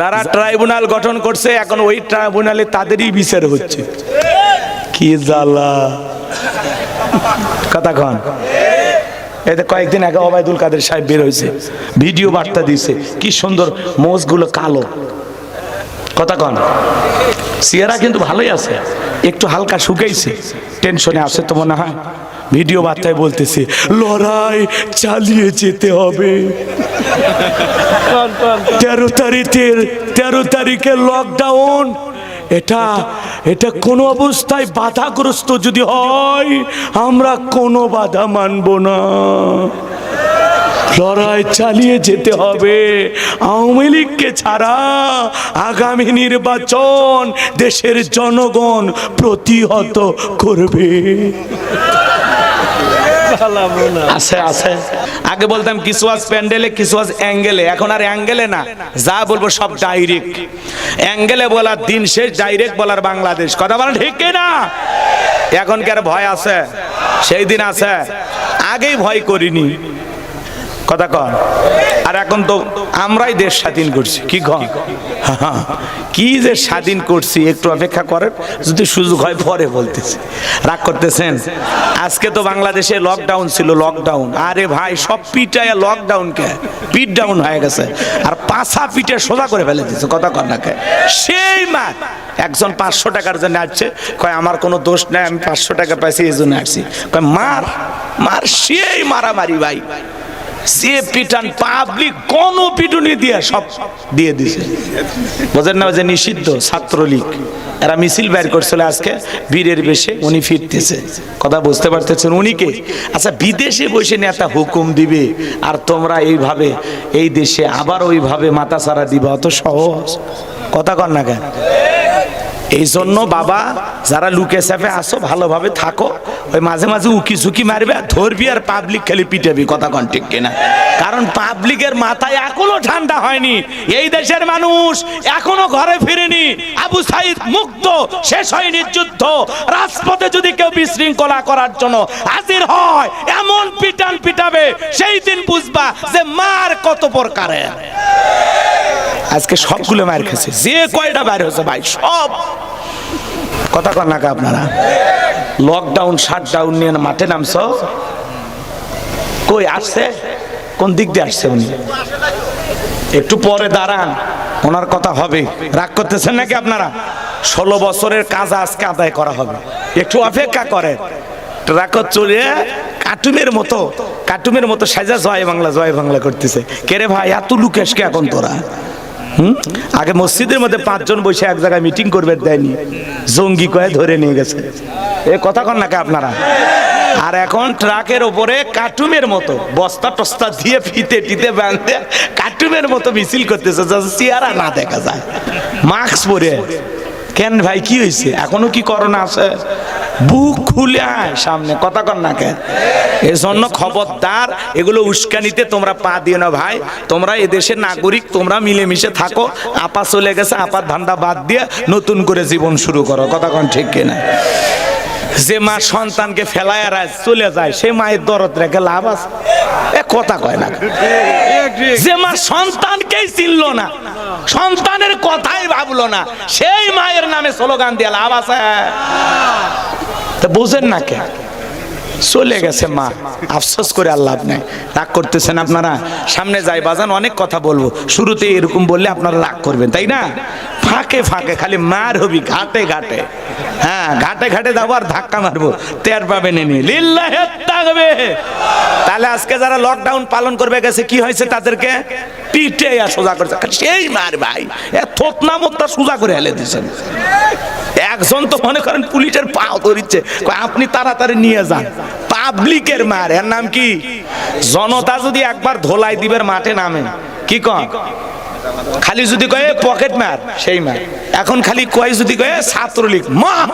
যারা ট্রাইব্যুনাল গঠন করছে, এখন ওই ট্রাইব্যুনালে তাদেরই বিচার হচ্ছে। কি জ্বালা। কথা কন। এতে কয়েকদিন আগে ওবায়দুল কাদের সাহেব বের হয়েছে, ভিডিও বার্তা দিয়েছে, কি সুন্দর মোজগুলো কালো। কথা কন। সিয়ারা কিন্তু ভালোই আছে, একটু হালকা শুকাইছে, টেনশনে আছে তো মনে হয়। ভিডিও বার্তায় বলতেছে, লড়াই চালিয়ে যেতে হবে। তেরো তারিখের তেরো তারিখের লকডাউন এটা এটা কোনো অবস্থায় বাধাগ্রস্ত যদি হয়, আমরা কোনো বাধা মানব না। লড়াই চালিয়ে যেতে হবে, আওয়ামী লীগকে ছাড়া আগামী নির্বাচন দেশের জনগণ প্রতিহত করবে। আছে আছে। আগে বলতাম কিছু আজ প্যান্ডেলে, কিছু আজ অ্যাঙ্গেলে। এখন আর অ্যাঙ্গেলে না। যা বলব সব ডাইরেক্ট। অ্যাঙ্গেলে বলার দিন শেষ, ডাইরেক্ট বলার বাংলাদেশ। কথা বলেন ঠিক না? এখন কি আর ভয় আছে? সেই দিন আছে। আগেই ভয় করিনি। কথা কন। আর এখন তো আমরাই দেশ স্বাধীন করছি। কি কি যে স্বাধীন করছি, একটু অপেক্ষা করেন, যদি সুযোগ হয় পরে বলতেছি। রাগ করতেছেন? আজকে তো বাংলাদেশে লকডাউন ছিল লকডাউন আরে ভাই, সব পিটায় লকডাউন কে? পিট ডাউন হয়ে গেছে। আর পাছা পিঠে সোজা করে ফেলে দিচ্ছে কথা না সেই মার একজন পাঁচশো টাকার জন্য আসছে, কয়, আমার কোনো দোষ নাই, আমি পাঁচশো টাকা পাইছি, এই জন্য আসছি। কয়, মার মার সেই মারামারি ভাই। যে পিটান পাবলিক কোন পিটুনি দিয়ে সব দিয়ে দিছে। বোঝেন না নিষিদ্ধ ছাত্রলীগ। এরা মিছিল আজকে বীরের বেশে উনি ফিরতেছে। কথা বুঝতে পারতেছেন উনিকে আচ্ছা বিদেশে বসে নেতা হুকুম দিবে, আর তোমরা এইভাবে এই দেশে আবার ওইভাবে মাথা দিবা, অত সহজ। কথা কর না কেন? এই জন্য বাবা, যারা লুকে চাপে আসো ভালোভাবে থাকো। ওই মাঝে মাঝে উকি সুকি মারবে আর ধরবি আর পাবলিক খেলে পিটাবি, কথা কন ঠিক কিনা। কারণ পাবলিকের মাথায় এখনও ঠান্ডা হয়নি। এই দেশের মানুষ এখনও ঘরে ফিরেনি। আবু সাইদ মুক্ত, শেষ হয়নি যুদ্ধ। রাজপথে যদি কেউ বিশৃঙ্খলা করার জন্য হাজির হয়, এমন পিটান পিটাবে, সেই দিন বুঝবা যে মার কত প্রকারের। আজকে সবগুলো মার খেয়েছে। যে কয়টা বাইরে হয়েছে ভাই, সব। কথা কর নাকা আপনারা? লকডাউন শাটডাউন নিয়ে মাঠে নামছ? কই আসছে? কোন দিক দিয়ে আসছে উনি? একটু পরে দাঁড়ান, ওনার কথা হবে। রাগ করতেছেন নাকি আপনারা? ষোলো বছরের কাজ আজকে আদায় করা হবে। একটু অপেক্ষা করে ট্রাকত চলে কাটুমের মতো কার্টুনের মতো সাজা জয় বাংলা জয় বাংলা করতেছে। কেরে ভাই, এত লুকেশ কে এখন তোরা? আগে মসজিদের মধ্যে পাঁচজন বসে এক জায়গায় মিটিং করবে, দেয়নি। জঙ্গি কয়ে ধরে নিয়ে গেছে। এ কথা কন নাকি আপনারা? আর এখন ট্রাকের ওপরে কাটুমের মতো, বস্তা টস্তা দিয়ে ফিতে টিতে বাঁধতে কাটুমের মতো মিছিল করতেছে চেহারা না দেখা যায়। মাস্ক পরে। কেন ভাই, কি হয়েছে? এখনও কি করোনা আছে? বুক খুলে আয় সামনে, কথা কর না কেন? এজন্য খবরদার, এগুলো উস্কানিতে তোমরা পা দিও না ভাই। তোমরা এদেশের নাগরিক, তোমরা মিলেমিশে থাকো। আপা চলে গেছে, আপার ধান্দা বাদ দিয়ে নতুন করে জীবন শুরু করো, কথা কন ঠিক কিনা? যে মা সন্তানকে ফেলায় আর চলে যায় সে মায়ের দরদ রেখে লাভ আছে। এ কথা কয় না যে মা সন্তানকেই চিনল না, সন্তানের কথাই ভাবলো না, সেই মায়ের নামে স্লোগান দিয়ে লাভ আছে। বুঝেন না কে চলে গেছে মা, আফসোস করে আর লাভ নাই। রাগ করতেছেন আপনারা? সামনে যাই, বাজান, অনেক কথা বলব। শুরুতে এরকম বললে আপনারা রাগ করবেন, তাই না? ফাঁকে ফাঁকে, খালি মার হবি, ঘাটে ঘাটে। হ্যাঁ ঘাটে ঘাটে যাব আর ধাক্কা মারবো। তের পাবে নেনি লিল্লাহে তাকবে। তাহলে আজকে যারা লকডাউন পালন করবে, গেছে, কি হয়েছে তাদেরকে? পিঠে আর সোজা করছে। সেই মার ভাই। এ থতনা মতটা সোজা করে হেলে দিয়েছেন। একজন তো মনে করেন পুলিশের পাও ধরিচ্ছে। আপনি তাড়াতাড়ি নিয়ে যান। পাবলিকের মার। এর নাম কি? জনতা যদি একবার ধোলাই দিবের মাঠে নামে, কি কন খালি যদি কয়ে পকেট মার। সেই মার। এখন খালি কয় যদি কয়ে ছাত্রলীগ। মা!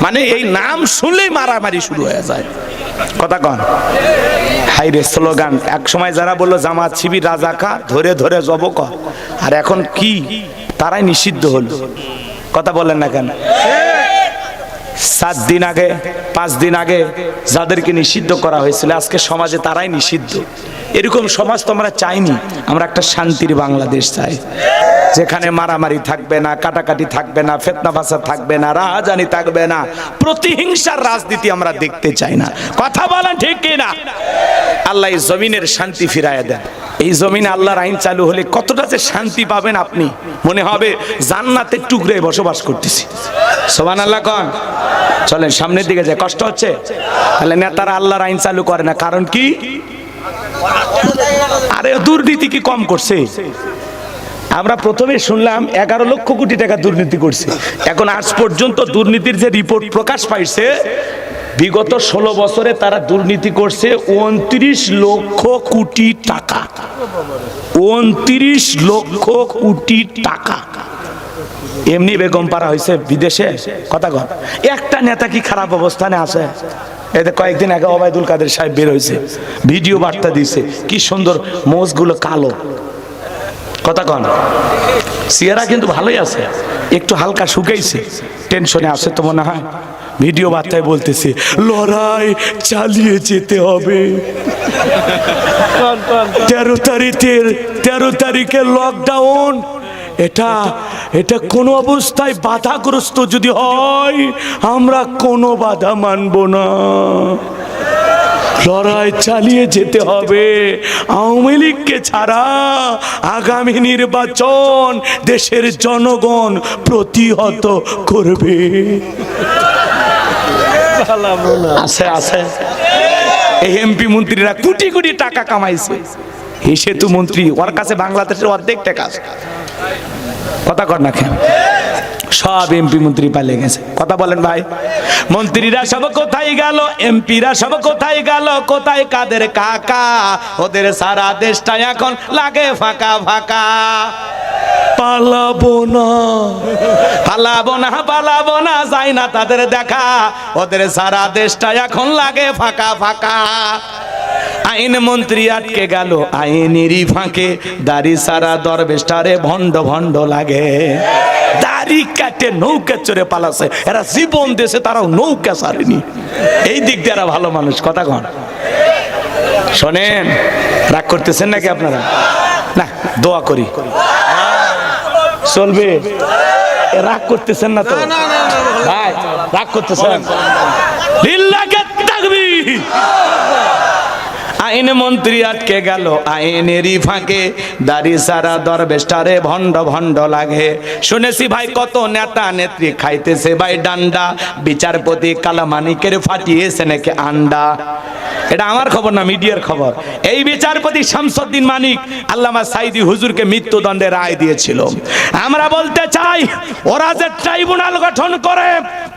মানে এই নাম শুনলেই মারামারি শুরু হয়ে যায়। কথা কন। হাই রে স্লোগান। এক সময় যারা বলল জামাত শিবির রাজাকা ধরে ধরে জব কর আর এখন কি? তারাই নিষিদ্ধ হলো। কথা বলেন না কেন? সাত দিন আগে পাঁচ দিন আগে যাদেরকে নিষিদ্ধ করা হয়েছিল আজকে সমাজে তারাই নিষিদ্ধ। এরকম সমাজ তো আমরা চাইনি। আমরা একটা শান্তির বাংলাদেশ চাই। যেখানে মারামারি থাকবে না, কাটাকাটি থাকবে না, ফেতনা ফাসাদ থাকবে না, রাহাজানি থাকবে না, প্রতিহিংসার রাজনীতি আমরা দেখতে চাই না। কথা বলেন ঠিক কিনা? আল্লাহ এই জমিনের শান্তি ফিরায় দেন। এই জমিনে আল্লাহর আইন চালু হলে কতটা যে শান্তি পাবেন আপনি? মনে হবে জান্নাতের টুকরে বসবাস করতেছি। সোমান আল্লাহ কন। চলেন সামনের দিকে যায় কষ্ট হচ্ছে? তাহলে নেতারা আল্লাহর আইন চালু করে না, কারণ কি? আরে, দুর্নীতি কি কম করছে? আমরা প্রথমে শুনলাম এগারো লক্ষ কোটি টাকা দুর্নীতি করছে। এখন আজ পর্যন্ত দুর্নীতির যে রিপোর্ট প্রকাশ পাইছে, বিগত ষোলো বছরে তারা দুর্নীতি করছে উনত্রিশ লক্ষ কোটি টাকা। উনত্রিশ লক্ষ কোটি টাকা। এমনি বেগম পারা হয়েছে বিদেশে? কথা কর একটা নেতা কি খারাপ অবস্থানে আছে? এতে কয়েকদিন আগে ওবায়দুল কাদের সাহেব বের হয়েছে। ভিডিও বার্তা দিছে কি সুন্দর মোজগুলো কালো। কথা কন। সিয়ারা কিন্তু ভালোই আছে। একটু হালকা শুকাইছে। টেনশনে আছে তো মনে হয়। ভিডিও বার্তায় বলতেছে লড়াই চালিয়ে যেতে হবে। তেরো তারিখের তেরো তারিখের লকডাউন এটা এটা কোনো অবস্থায় বাধাগ্রস্ত যদি হয়, আমরা কোনো বাধা মানব না। লড়াই চালিয়ে যেতে হবে। আওয়ামী লীগকে ছাড়া আগামী নির্বাচন দেশের জনগণ প্রতিহত করবে। আছে আছে। এই এমপি মন্ত্রীরা কোটি কোটি টাকা কামাইছে। এই সেতু মন্ত্রী, ওর কাছে বাংলাদেশের অর্ধেক টাকা আছে। কথা কর না কেন? সব এমপি মন্ত্রী পালিয়ে গেছে। কথা বলেন ভাই। মন্ত্রীরা সব কোথায় গেল? এমপিরা সব কোথায় গেল? কোথায় কাদের কাকা? ওদের সারা দেশটা এখন লাগে ফাঁকা ফাঁকা। পালাবো না। পালাবো না পালাবো না, যাই না তাদের দেখা। ওদের সারা দেশটা এখন লাগে ফাঁকা ফাঁকা। আইন মন্ত্রী আটকে গেল আইনেরই ফাঁকে। দাড়ি সারা দরবেশটারে ভণ্ড ভণ্ড লাগে। দাড়ি কাটে নৌকা চড়ে পালাছে। এরা জীবন দেশে তারাও নৌকা সারেনি এই দিক দিয়ে এরা ভালো মানুষ কথা কন। শোনেন রাগ করতেছেন নাকি আপনারা? না দোয়া করি। চলবে। রাগ করতেছেন না তো? ভাই রাগ করতেছেন? লিল্লাকে তাকবীর। আইন মন্ত্রী আটকে গেল। আইনেরই ফাঁকে দাড়ি সারা দরবেশটারে ভণ্ড ভণ্ড লাগে। শুনেছি ভাই কত নেতা নেত্রী খাইতেছে ভাই ডান্ডা। বিচারপতি কালামানিকের ফাটিয়েছে নাকি আন্ডা। এটা আমার খবর না, মিডিয়ার খবর। এই বিচারপতি শামসুদ্দিন মানিক আল্লামা সাইদি হুজুরকে মৃত্যুদণ্ডের রায় দিয়েছিল। আমরা বলতে চাই, ওরা যে ট্রাইব্যুনাল গঠন করে,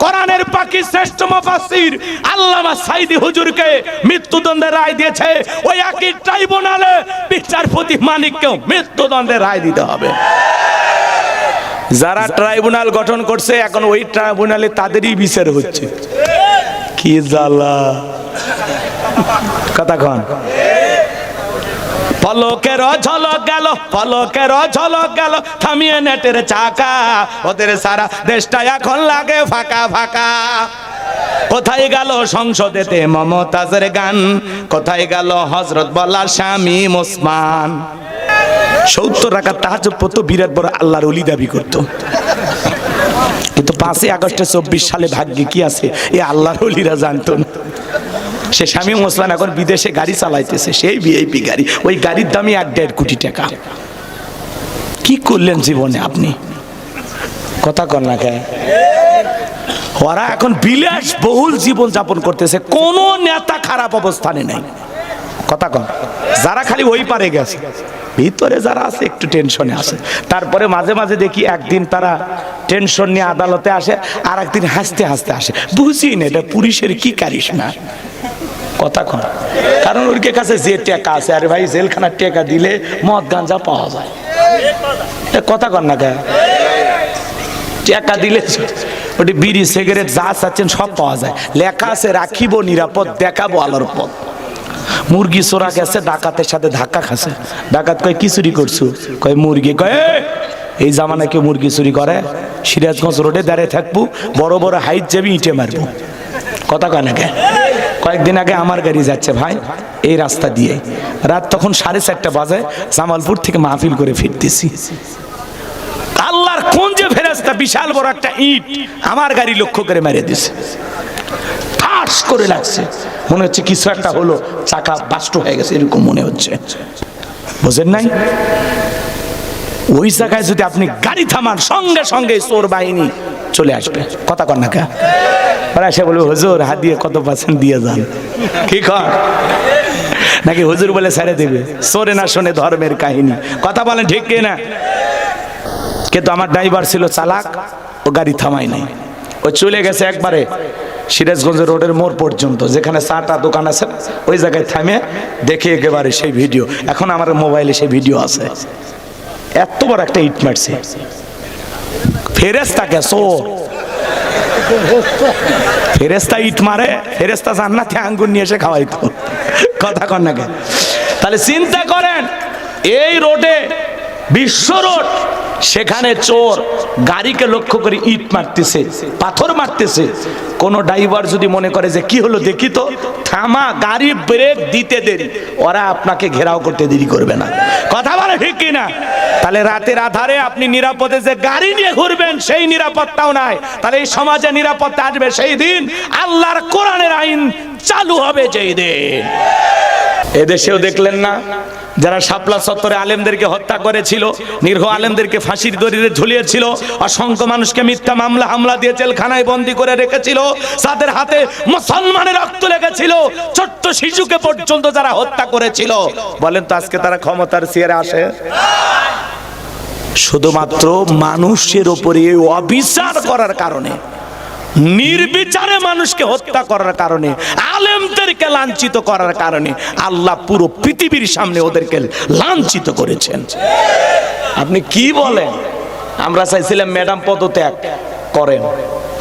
কোরআনের পাকি শ্রেষ্ঠ মুফাসসির আল্লামা সাইদি হুজুরকে মৃত্যুদণ্ডের রায় দিয়েছে। ওই একই ট্রাইব্যুনালে বিচারপতি মানিককেও রায় দিতে হবে। যারা ট্রাইব্যুনাল গঠন করছে, এখন ওই ট্রাইব্যুনালে তাদেরই বিচার হচ্ছে। কি জ্বালা। কথা পলকের ঝলক গেল, পলকের ঝলক গেল, থামিয়ে নেটের চাকা। ওদের সারা দেশটা এখন লাগে ফাঁকা ফাঁকা। কোথায় গেল সংসদেতে মমতাজের গান? কোথায় গেল হজরত বলার স্বামী মুসমান সত্তর টাকা তাহাজ পড়তো, বিরাট বড় আল্লাহর অলি দাবি করতো। কিন্তু পাঁচই আগস্টে চব্বিশ সালে ভাগ্যে কি আছে? এ আল্লাহর অলিরা জানতো না। সে স্বামী মুসলান এখন বিদেশে গাড়ি চালাইতেছে, সেই ভিআইপি গাড়ি। ওই গাড়ির দামই এক দেড় কোটি টাকা। কি করলেন জীবনে আপনি? কথা কর না কে? ওরা এখন বিলাস বহুল জীবন যাপন করতেছে, কোন নেতা খারাপ অবস্থানে নাই। কথা কন যারা খালি ওই পারে গেছে, ভিতরে যারা আছে, একটু টেনশনে আছে। তারপরে মাঝে মাঝে দেখি একদিন তারা টেনশন নিয়ে আদালতে আসে আর একদিন হাসতে হাসতে আসে। বুঝি না এটা পুলিশের কি কারিশমা। কথা কন কারণ ওর কাছে যে টেকা আছে, আরে ভাই, জেলখানার টেকা দিলে মদ গাঞ্জা পাওয়া যায়। কথা কন না কে? টাকা দিলে ওটি বিড়ি, সিগারেট, যা চাচ্ছেন সব পাওয়া যায়। লেখা আছে, রাখিব নিরাপদ, দেখাবো আলোর পথ। মুরগি চোরা গেছে, ডাকাতের সাথে ধাক্কা খাচ্ছে। ডাকাত কয়, কি চুরি করছ? কয়, মুরগি। কয়, এই জামানায় কেউ মুরগি চুরি করে? সিরাজগঞ্জ রোডে দাঁড়িয়ে থাকব, বড় বড় হাইট যাবি ইটে মারবো। কথা কয় নাকি কয়েকদিন আগে আমার গাড়ি যাচ্ছে ভাই, এই রাস্তা দিয়ে। রাত তখন সাড়ে চারটা বাজে, জামালপুর থেকে মাহফিল করে ফিরতেছি। একটা বিশাল বড় একটা ইট আমার গাড়ি লক্ষ্য করে মেরে দিছে। করে লাগছে। মনে হচ্ছে কিছু একটা হলো, চাকা হয়ে গেছে, এরকম মনে হচ্ছে। নাই? ওই জায়গায় যদি আপনি গাড়ি থামান, সঙ্গে সঙ্গে চোর বাহিনী চলে আসবে। কথা কর না কে? বলবে, হুজুর, হাত দিয়ে কত পার্সেন্ট দিয়ে যান? কি কর নাকি হুজুর বলে ছেড়ে দেবে? চোরে না শোনে ধর্মের কাহিনী। কথা বলেন ঠিক না কিন্তু আমার ড্রাইভার ছিল চালাক, ও গাড়ি থামাই নাই। ও চলে গেছে একবারে সিরাজগঞ্জ রোডের মোড় পর্যন্ত, যেখানে চাটা দোকান আছে, ওই জায়গায় থামে দেখে একেবারে সেই ভিডিও। এখন আমার মোবাইলে সেই ভিডিও আছে। এত বড় একটা ইট মারছে। ফেরেস্তাকে চোর। ফেরেস্তা ইট মারে ফেরেস্তা জান্নাতে আঙ্গুর নিয়ে এসে খাওয়াইতো। কথা কন না? তাহলে চিন্তা করেন, এই রোডে বিশ্ব রোড সেখানে চোর গাড়িকে লক্ষ্য করে ইট মারতেছে, পাথর মারতেছে। কোন ড্রাইভার যদি মনে করে যে কি হলো দেখি তো, থামা, গাড়ি ব্রেক দিতে দেরি। ওরা আপনাকে ঘেরাও করতে দেরি করবে না। কথা বলে ঠিক কি না তাহলে রাতের আধারে আপনি নিরাপদে যে গাড়ি নিয়ে ঘুরবেন, সেই নিরাপত্তাও নাই। তাহলে এই সমাজে নিরাপত্তা আসবে সেই দিন। আল্লাহর কোরআনের আইন চালু হবে যেই দিন। এদেশেও দেখলেন না? যারা শাপলা চত্বরে আলেমদেরকে হত্যা করেছিল নির্ভ আলেমদেরকে ফাঁসির দড়িতে ঝুলিয়েছিল, অসংখ্য মানুষকে মিথ্যা মামলা, হামলা দিয়ে জেলখানায় বন্দি করে রেখেছিল, তাদের হাতে মুসলমানের রক্ত লেগেছিল। ছোট্ট শিশুকে পর্যন্ত যারা হত্যা করেছিল। বলেন তো আজকে তারা ক্ষমতার চেয়ারে আসে? শুধুমাত্র মানুষের উপরে অবিচার করার কারণে। নির্বিচারে মানুষকে হত্যা করার কারণে, আলেমদেরকে লাঞ্ছিত করার কারণে আল্লাহ পুরো পৃথিবীর সামনে ওদেরকে লাঞ্ছিত করেছেন। আপনি কি বলেন? আমরা চাইছিলাম ম্যাডাম পদত্যাগ করেন।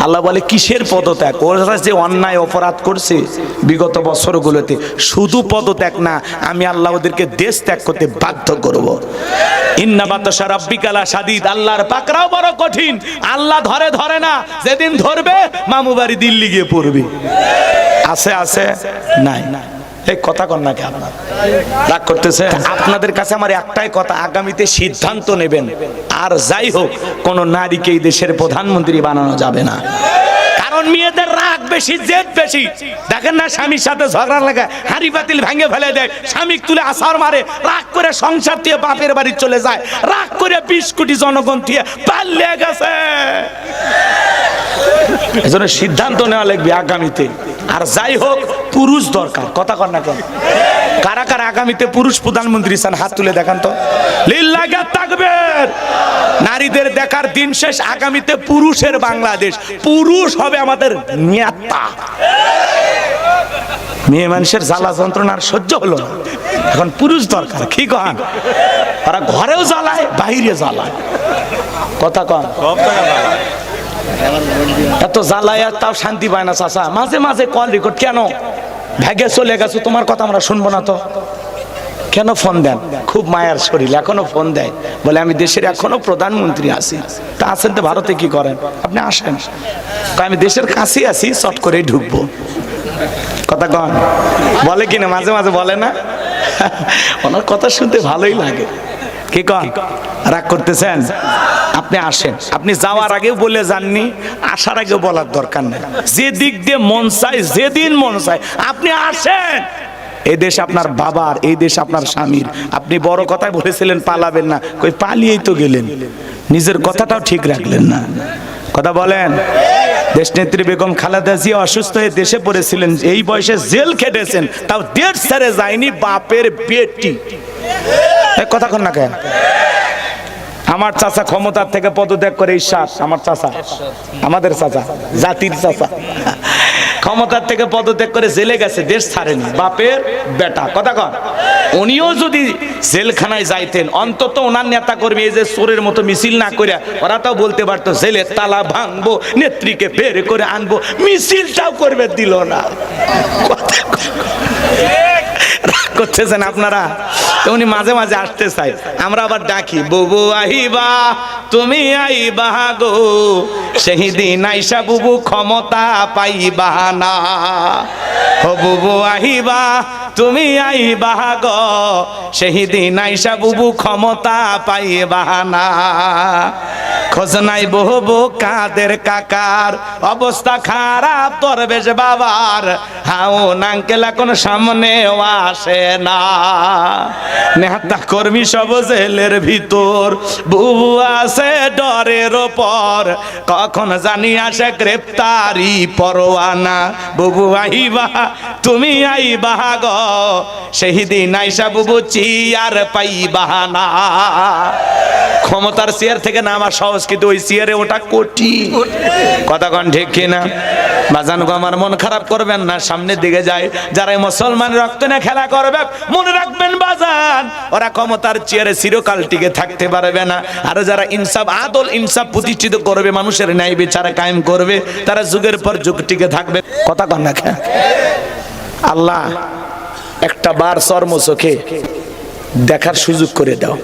আল্লাহ বলে, কিসের পদত্যাগ? ওরা যে অন্যায় অপরাধ করছে বিগত বছরগুলোতে, শুধু পদত্যাগ না, আমি আল্লাহ ওদেরকে দেশ ত্যাগ করতে বাধ্য করব। আল্লাহর বড় কঠিন। আল্লাহ ধরে না, যেদিন ধরবে, মামু বাড়ি দিল্লি গিয়ে পড়বে। আছে আছে? নাই। আপনাদের কাছে আমার একটাই কথা, আগামীতে সিদ্ধান্ত নেবেন। আর যাই হোক, কোন নারীকে এই দেশের প্রধানমন্ত্রী বানানো যাবে না। কারণ মেয়েদের রাগ বেশি, জেদ বেশি। দেখেন না, স্বামীর সাথে ঝগড়া লাগা, হাড়ি পাতিল ভেঙে ফেলে দেয়, স্বামী তুলে আসার মারে, রাগ করে সংসার দিয়ে বাপের বাড়ি চলে যায়, রাগ করে বিশ কোটি জনগণ দিয়ে পাল্লে গেছে। সিদ্ধান্ত নেওয়া লাগবে আগামীতে। আর যাই হোক পুরুষ দরকার, কথা কর না কেন? কারা কারা আগামীতে পুরুষ প্রধানমন্ত্রী চান হাত তুলে দেখান তো। থাকবে নারীদের দেখার দিন শেষ, আগামীতে পুরুষের বাংলাদেশ। পুরুষ হবে আমাদের নেতা। মেয়ে মানুষের জ্বালা যন্ত্রণার সহ্য হলো না। এখন পুরুষ দরকার, কি কন? ওরা ঘরেও জ্বালায়, বাইরে জ্বালায়। কথা কন। এত জ্বালায় তাও শান্তি পায় না, চাচা। মাঝে মাঝে কল রেকর্ড কেন? ভেগে চলে গেছো, তোমার কথা আমরা শুনব না তো। কেন ফোন দেন? খুব মায়ার শরীর, এখনও ফোন দেয়। বলে, আমি দেশের এখনও প্রধানমন্ত্রী আছি। তা আছেন তো ভারতে কি করেন? আপনি আসেন। আমি দেশের কাছেই আছি, চট করেই ঢুকবো। কথা কন। বলে কিনা, মাঝে মাঝে বলে না? ওনার কথা শুনতে ভালোই লাগে। কি কন? রাগ করতেছেন? আপনি আসেন। আপনি যাওয়ার আগেও বলে যাননি, আসার আগেও বলার দরকার নেই। যে দিক দিয়ে মন চায়, যেদিন মন চায়, আপনি আসেন। এই দেশ আপনার বাবার, এই দেশ আপনার স্বামীর। আপনি বড় কথাই বলেছিলেন, পালাবেন না। কই, পালিয়েই তো গেলেন। নিজের কথাটাও ঠিক রাখলেন না। কথা বলেন দেশ নেত্রী বেগম খালেদা জিয়া অসুস্থ হয়ে দেশে পড়েছিলেন। এই বয়সে জেল খেটেছেন, তাও দেড় ছেড়ে যায়নি, বাপের এই কথা কন না কেন? আমার চাচা ক্ষমতার থেকে পদত্যাগ করে ঈশ্বাস আমার চাচা। আমাদের চাচা, জাতির চাচা। ক্ষমতার থেকে পদত্যাগ করে জেলে গেছে, দেশ ছাড়েনি। বাপের বেটা, কথা কন। উনিও যদি জেলখানায় যাইতেন, অন্তত ওনার নেতা কর্মী এই যে চোরের মতো মিছিল না করে ওরা তাও বলতে পারতো, জেলের তালা ভাঙবো, নেত্রীকে বের করে আনব। মিছিলটাও করবে, দিল না। কথা করতেছেন আপনারা? তো উনি মাঝে মাঝে আসতে চাই আমরা আবার ডাকি, বুবু আহিবা, তুমি আইবা গো সেই দিন আইসা বুবু ক্ষমতা পাইবা না। ও বুবু আহিবা তুমি আই গো সেই দিন আইসা বুবু ক্ষমতা পাইবা না। খোঁজ নাই বহু কাদের কাকার, অবস্থা খারাপ তোর বেশ বাবার। হাও নাঙ্কেল এখন সামনে আসে না। নেহাতা কর্মী সব জেলের ভিতর, বুবু আছে ডরের ওপর। কখন জানি আসে গ্রেপ্তারি পরোয়ানা। বুবু আইবা, তুমি আইবা গ সেই দিন আইসা বুবু চিয়ার পাইবা না। ক্ষমতার চেয়ার থেকে না, আমার সহজ কিন্তু ওই চেয়ারে ওটা কোটি কথা কন ঠিক কিনা? বাজান গো, আমার মন খারাপ করবেন না, সামনের দিকে যায় যারা মুসলমান রক্ত না খেলা করবে, মনে রাখবেন বাজান, ওরা ক্ষমতার চেয়ারে চিরকাল টিকে থাকতে পারবে না। আর যারা ইনসাফ, আদল ইনসাফ প্রতিষ্ঠিত করবে, মানুষের ন্যায় বিচারে কায়েম করবে, তারা যুগের পর যুগ টিকে থাকবে। কথা কন না আল্লাহ একটা বার চর্ম চোখে দেখার সুযোগ করে দাও।